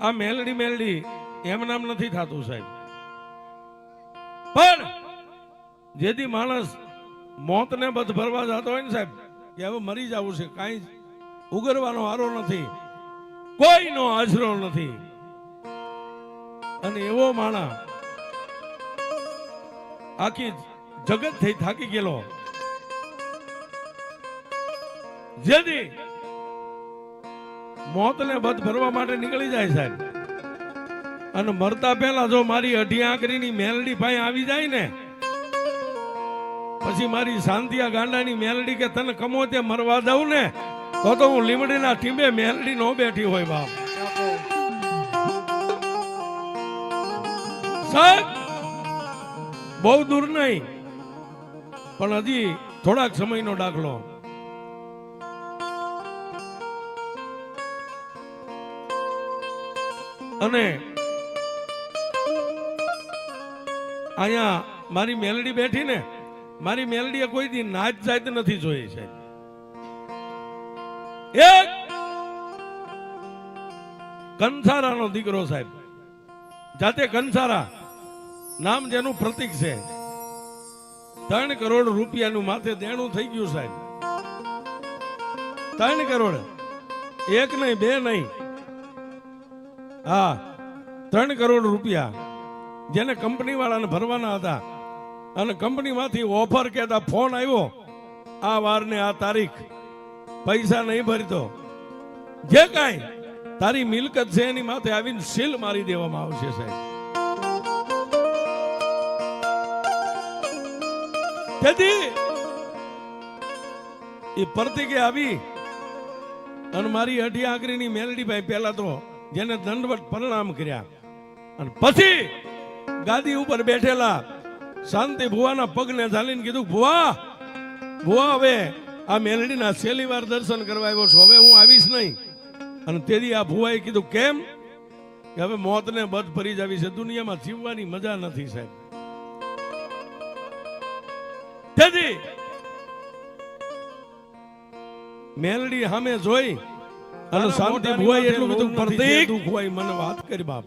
આ મેલડી મેલડી, એમ નામ નથી થતું સાહેબ. પણ જેથી માણસ મોતને બધ ભરવા જતો હોય ને સાહેબ, કે હવે મરી જવું છે, કાંઈ ઉગરવાનો આરો નથી, કોઈનો આશરો નથી. અને એવો માણા આખી જગત થઈ થાકી ગયેલો. જેથી મોતને બધ ભરવા માટે નીકળી જાય સાહેબ. અને મરતા પહેલા જો મારી અઢી આંકરીની મેલડી ભાઈ આવી જાય ને, પછી મારી શાંતિયા ગાંડાની મેલડી કે તને કમો તે મરવા દઉં ને, તો તો હું લીમડીના ટીમે મેલડી નો બેઠી હોય બાપ. સાહેબ, બહુ દૂર નહીં, પણ હજી થોડાક સમયનો દાખલો. અને અહીંયા મારી મેલડી બેઠી ને મારી મેલડીએ કોઈ દી નાચ જાત નથી જોઈ છે. એક કંસારાનો દીકરો સાહેબ, જાતે કંસારા નામ જેનું પ્રતીક છે. ત્રણ કરોડ રૂપિયાનું માથે દેણું થઈ ગયું સાહેબ. ત્રણ કરોડ, એક નહીં, બે નહીં. હા, ત્રણ કરોડ રૂપિયા જેને કંપની વાળાને ભરવાના હતા. અને કંપનીમાંથી ઓફર કહેતા ફોન આવ્યો, આ વાર ને આ તારીખ, પૈસા નહીં ભરતો. જે કાંઈ તારી મિલકત છે એની માથે આવીને સીલ મારી દેવામાં આવશે સાહેબ. તેથી એ પ્રતિકે આવી અને મારી અઢી આંકરીની મેલડી ભાઈ પહેલા તો જેને દંડવત પરિણામ કર્યા. અને પછી ગાદી ઉપર બેઠેલા શાંતિ ભુવાના પગને ઝાલીને કીધું, ભુવા ભુવા, હવે આ મેલડીના છેલ્લી વાર દર્શન કરવા આવ્યો છું. હવે હું આવીશ નહીં. અને તેથી આ ભુવાએ કીધું, કેમ? કે હવે મોતને બધ ભરી જ આવી છે. દુનિયામાં જીવવાની મજા નથી, સાહેબ. તેથી મેલડી સામે જોઈ અને શાંતિ ભુવાઈ એટલું બધું પ્રતીક. દુઃખ મને વાત કરી બાપ.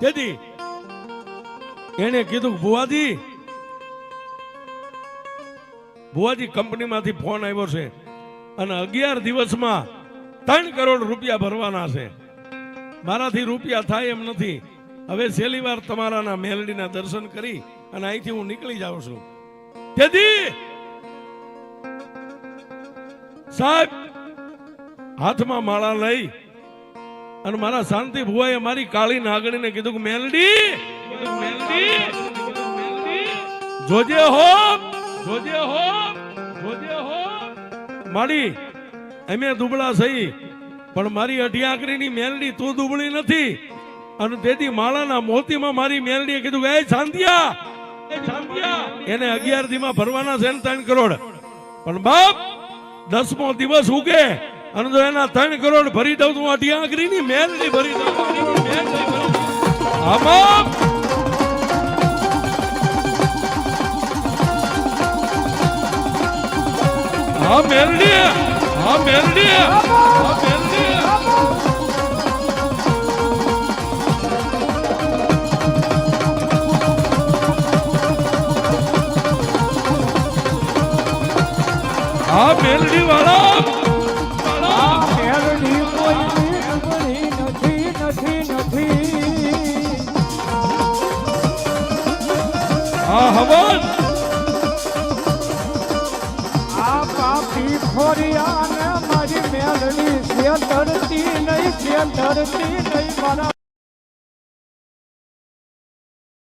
તેથી એને કીધું ભુવાજી ભુવાજી કંપનીમાંથી ફોન આવ્યો છે અને અગિયાર દિવસમાં ત્રણ કરોડ રૂપિયા ભરવાના છે. મારાથી રૂપિયા થાય એમ નથી. હવે છેલ્લી વાર તમારાના મેલડીના દર્શન કરી અને અહીંથી હું નીકળી જાઉં છું. તેથી સાહેબ હાથમાં માળા લઈ અને મારા શાંતિ ભુવાએ મારી કાળી નાગણીને કીધું કે, મેલડી મેલડી જોજે હો જોજે હો જોજે હો. માડી અમે દુબળા સહી પણ મારી અઢી મેલડી તું દુબળી નથી. અને તેથી માળાના મોતીમાં મારી મેલડીએ કીધું એ શાંતિયા એને અગિયાર દીમાં ભરવાના છે ત્રણ કરોડ. પણ બાપ, દસમો દિવસ ઉગે અને જો એના ત્રણ કરોડ ભરી દઉં તું અઢી આંકડીની મેલડી ભરી દઉં દઉં. હા મેલડી હા મેલડી હા મેલડી હા મેલડી વાળા હા હવન આ પાપી ફોરિયા ને મારી મેળડી છે, ધરતી નહીં છે, ધરતી નહીં, મારા